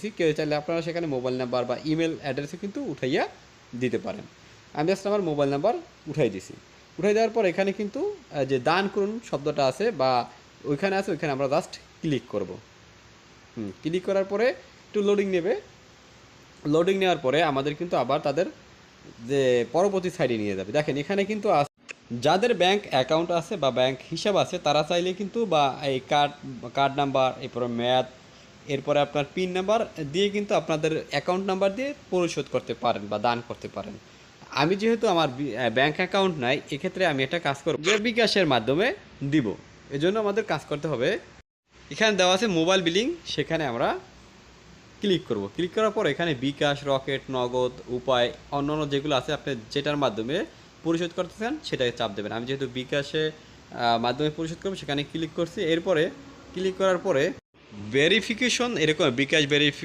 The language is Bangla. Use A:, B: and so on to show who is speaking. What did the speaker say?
A: দিছি কেউ চাইলে আপনারা সেখানে মোবাইল নাম্বার বা ইমেল অ্যাড্রেসও কিন্তু উঠাইয়া দিতে পারেন। আমি জাস্ট আমার মোবাইল নাম্বার উঠাই দিছি। উঠাই দেওয়ার পর এখানে কিন্তু যে দান করুন শব্দটা আছে বা ওইখানে আছে, ওইখানে আমরা জাস্ট ক্লিক করব। হুম ক্লিক করার পরে একটু লোডিং নেবে। লোডিং নেওয়ার পরে আমাদের কিন্তু আবার তাদের, যে পরবর্তী সাইডে নিয়ে যাবে। দেখেন, এখানে কিন্তু যাদের ব্যাংক অ্যাকাউন্ট আছে বা ব্যাংক হিসাব আছে, তারা চাইলে কিন্তু বা এই কার্ড কার্ড নাম্বার এরপরে ম্যাথ এরপরে আপনার পিন নাম্বার দিয়ে কিন্তু আপনাদের অ্যাকাউন্ট নাম্বার দিয়ে পরিশোধ করতে পারেন বা দান করতে পারেন। আমি যেহেতু আমার ব্যাংক অ্যাকাউন্ট নাই, এক্ষেত্রে আমি একটা কাজ করব, যে বিকাশের মাধ্যমে দিব। এজন্য আমাদের কাজ করতে হবে, এখানে দেওয়া আছে মোবাইল বিলিং সেখানে আমরা ক্লিক করব। ক্লিক করার পর এখানে বিকাশ রকেট নগদ, উপায়, অন্যান্য যেগুলো আছে আপনি যেটার মাধ্যমে পরিশোধ করতে চান, সেটাকে চাপ দেবেন। আমি যেহেতু বিকাশে মাধ্যমে পরিশোধ করব, সেখানে ক্লিক করছি। এরপরে ক্লিক করার পরে ভেরিফিকেশন এরকম বিকাশ ভেরিফি